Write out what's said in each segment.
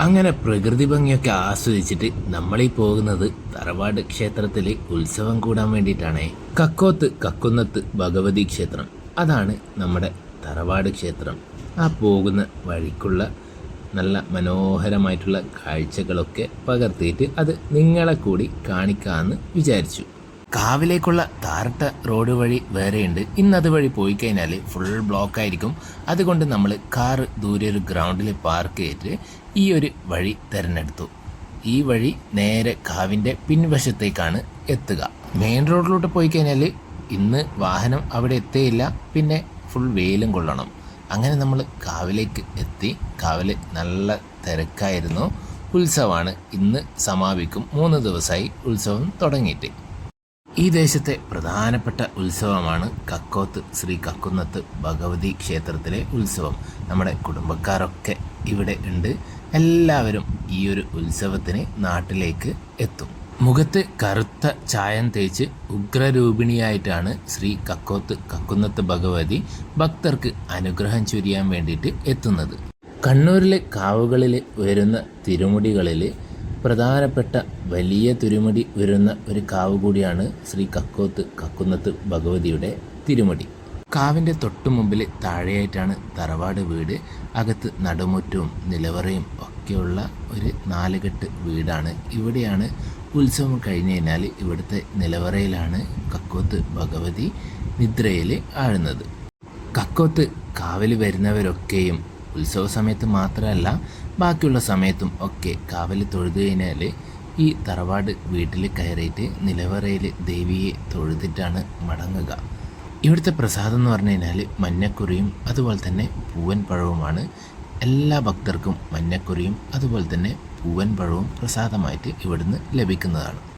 അങ്ങനെ പ്രകൃതി ഭംഗിയൊക്കെ ആസ്വദിച്ചിട്ട് നമ്മളീ പോകുന്നത് തറവാട് ക്ഷേത്രത്തിലെ ഉത്സവം കൂടാൻ വേണ്ടിയിട്ടാണ്. കക്കോത്ത് കക്കുന്നത്ത് ഭഗവതി ക്ഷേത്രം. അതാണ് നമ്മുടെ തറവാട് ക്ഷേത്രം. ആ പോകുന്ന വഴിക്കുള്ള നല്ല മനോഹരമായിട്ടുള്ള കാഴ്ചകളൊക്കെ പകർത്തിയിട്ട് അത് നിങ്ങളെ കൂടി കാണിക്കാമെന്ന് വിചാരിച്ചു. കാവിലേക്കുള്ള താരട്ട റോഡ് വഴി വേറെയുണ്ട്. ഇന്ന് അത് വഴി പോയി കഴിഞ്ഞാൽ ഫുൾ ബ്ലോക്ക് ആയിരിക്കും. അതുകൊണ്ട് നമ്മൾ കാർ ദൂരെ ഒരു ഗ്രൗണ്ടിൽ പാർക്ക് ചെയ്തിട്ട് ഈ ഒരു വഴി തിരഞ്ഞെടുത്തു. ഈ വഴി നേരെ കാവിന്റെ പിൻവശത്തേക്കാണ് എത്തുക. മെയിൻ റോഡിലോട്ട് പോയി കഴിഞ്ഞാൽ ഇന്ന് വാഹനം അവിടെ എത്തേയില്ല. പിന്നെ ഫുൾ വെയിലും കൊള്ളണം. അങ്ങനെ നമ്മൾ കാവിലേക്ക് എത്തി. കാവിൽ നല്ല തിരക്കായിരുന്നു. ഉത്സവമാണ് ഇന്ന് സമാപിക്കും. മൂന്ന് ദിവസമായി ഉത്സവം തുടങ്ങിയിട്ട്. ഈ ദേശത്തെ പ്രധാനപ്പെട്ട ഉത്സവമാണ് കക്കോത്ത് ശ്രീ കക്കുന്നത്ത് ഭഗവതി ക്ഷേത്രത്തിലെ ഉത്സവം. നമ്മുടെ കുടുംബക്കാരൊക്കെ ഇവിടെ ഉണ്ട്. എല്ലാവരും ഈ ഒരു ഉത്സവത്തിന് നാട്ടിലേക്ക് എത്തും. മുഖത്ത് കറുത്ത ചായം തേച്ച് ഉഗ്രരൂപിണിയായിട്ടാണ് ശ്രീ കക്കോത്ത് കക്കുന്നത്ത് ഭഗവതി ഭക്തർക്ക് അനുഗ്രഹം ചൊരിയാൻ വേണ്ടിയിട്ട് എത്തുന്നത്. കണ്ണൂരിലെ കാവുകളിൽ ഉയരുന്ന തിരുമുടികളിൽ പ്രധാനപ്പെട്ട വലിയ തിരുമടി വരുന്ന ഒരു കാവ് കൂടിയാണ് ശ്രീ കക്കോത്ത് കക്കുന്നത്ത് ഭഗവതിയുടെ തിരുമടി. കാവിന്റെ തൊട്ടു മുമ്പിൽ താഴെയായിട്ടാണ് തറവാട് വീട്. അകത്ത് നടുമുറ്റവും നിലവറയും ഒക്കെയുള്ള ഒരു നാലുകെട്ട് വീടാണ്. ഇവിടെയാണ് ഉത്സവം കഴിഞ്ഞ് കഴിഞ്ഞാൽ ഇവിടുത്തെ നിലവറയിലാണ് കക്കോത്ത് ഭഗവതി നിദ്രയിൽ ആഴുന്നത്. കക്കോത്ത് കാവിൽ വരുന്നവരൊക്കെയും ഉത്സവ സമയത്ത് മാത്രമല്ല ബാക്കിയുള്ള സമയത്തും ഒക്കെ കാവൽ തൊഴുതു കഴിഞ്ഞാൽ ഈ തറവാട് വീട്ടിൽ കയറിയിട്ട് നിലവറയിൽ ദേവിയെ തൊഴുതിട്ടാണ് മടങ്ങുക. ഇവിടുത്തെ പ്രസാദം എന്ന് പറഞ്ഞു കഴിഞ്ഞാൽ മഞ്ഞക്കുറിയും അതുപോലെ തന്നെ പൂവൻ പഴവുമാണ്. എല്ലാ ഭക്തർക്കും മഞ്ഞക്കുറിയും അതുപോലെ തന്നെ പൂവൻ പഴവും പ്രസാദമായിട്ട് ഇവിടുന്ന് ലഭിക്കുന്നതാണ്.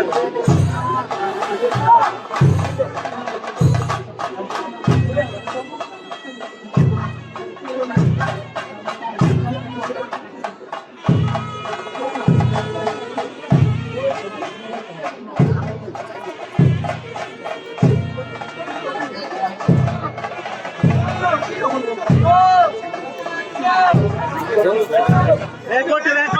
É, Record né?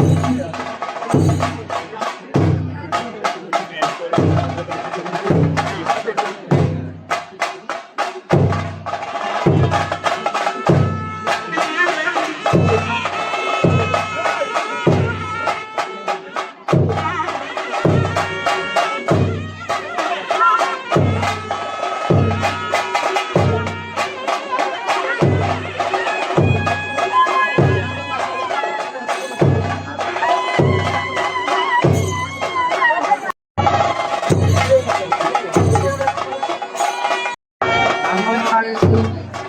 cool. I'm going to try to see.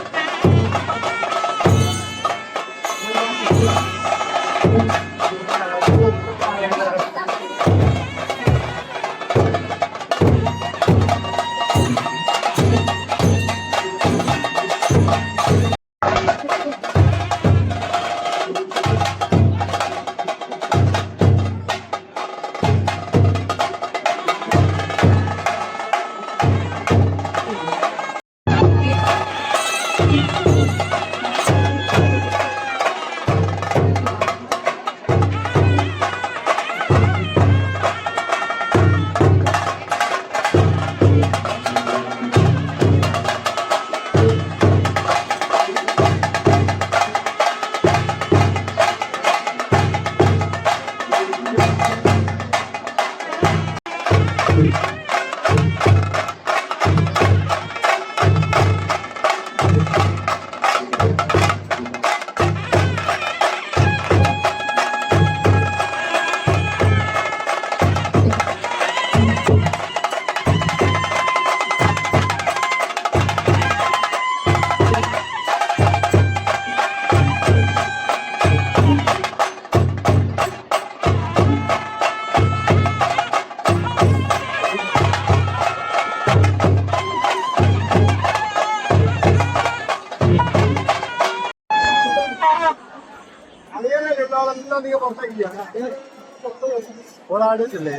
ഒരാടില്ലേ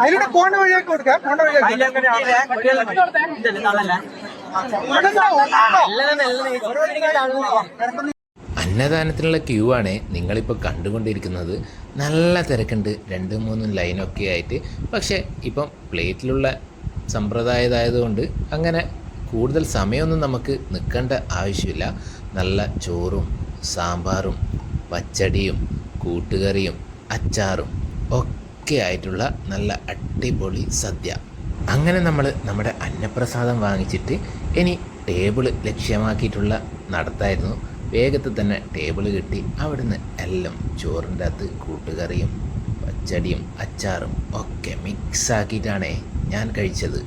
അതിലൂടെ പോണ്ട വഴിയൊക്കെ കൊടുക്കാം. പോണ്ട വഴിയൊക്കെ അന്നദാനത്തിനുള്ള ക്യൂ ആണ് നിങ്ങളിപ്പോൾ കണ്ടുകൊണ്ടിരിക്കുന്നത്. നല്ല തിരക്കുണ്ട്. രണ്ട് മൂന്നും ലൈനൊക്കെ ആയിട്ട്. പക്ഷേ ഇപ്പം പ്ലേറ്റിലുള്ള സമ്പ്രദായതായതുകൊണ്ട് അങ്ങനെ കൂടുതൽ സമയമൊന്നും നമുക്ക് നിൽക്കേണ്ട ആവശ്യമില്ല. നല്ല ചോറും സാമ്പാറും പച്ചടിയും കൂട്ടുകറിയും അച്ചാറും ഒക്കെ ആയിട്ടുള്ള നല്ല അടിപൊളി സദ്യ. അങ്ങനെ നമ്മൾ നമ്മുടെ അന്നപ്രസാദം വാങ്ങിച്ചിട്ട് ഇനി ടേബിൾ ലക്ഷ്യമാക്കിയിട്ടുള്ള നടത്തായിരുന്നു. വേഗത്തിൽ തന്നെ ടേബിൾ കിട്ടി അവിടുന്ന് എല്ലാം ചോറിന്റെ അകത്ത് കൂട്ടുകറിയും പച്ചടിയും അച്ചാറും ഒക്കെ മിക്സ് ആക്കിയിട്ടാണേ ഞാൻ കഴിച്ചത്.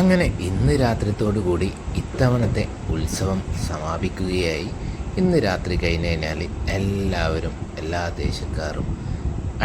അങ്ങനെ ഇന്ന് രാത്രിത്തോടു കൂടി ഇത്തവണത്തെ ഉത്സവം സമാപിക്കുകയായി. ഇന്ന് രാത്രി കഴിഞ്ഞ് കഴിഞ്ഞാൽ എല്ലാവരും എല്ലാ ദേശക്കാരും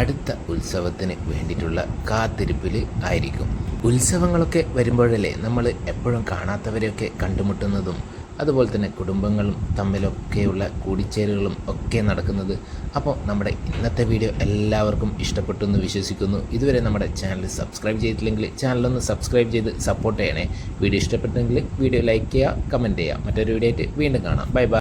അടുത്ത ഉത്സവത്തിന് വേണ്ടിയിട്ടുള്ള കാത്തിരിപ്പിൽ ആയിരിക്കും. ഉത്സവങ്ങളൊക്കെ വരുമ്പോഴല്ലേ നമ്മൾ എപ്പോഴും കാണാത്തവരെയൊക്കെ കണ്ടുമുട്ടുന്നതും അതുപോലെ തന്നെ കുടുംബങ്ങളും തമ്മിലൊക്കെയുള്ള കൂടിച്ചേരുകളും ഒക്കെ നടക്കുന്നത്. അപ്പോൾ നമ്മുടെ ഇന്നത്തെ വീഡിയോ എല്ലാവർക്കും ഇഷ്ടപ്പെട്ടു എന്ന് വിശ്വസിക്കുന്നു. ഇതുവരെ നമ്മുടെ ചാനൽ സബ്സ്ക്രൈബ് ചെയ്തിട്ടില്ലെങ്കിൽ ചാനലൊന്ന് സബ്സ്ക്രൈബ് ചെയ്ത് സപ്പോർട്ട് ചെയ്യണേ. വീഡിയോ ഇഷ്ടപ്പെട്ടെങ്കിൽ വീഡിയോ ലൈക്ക് ചെയ്യുക കമന്റ് ചെയ്യുക. മറ്റൊരു വീഡിയോ ആയിട്ട് വീണ്ടും കാണാം. Bye bye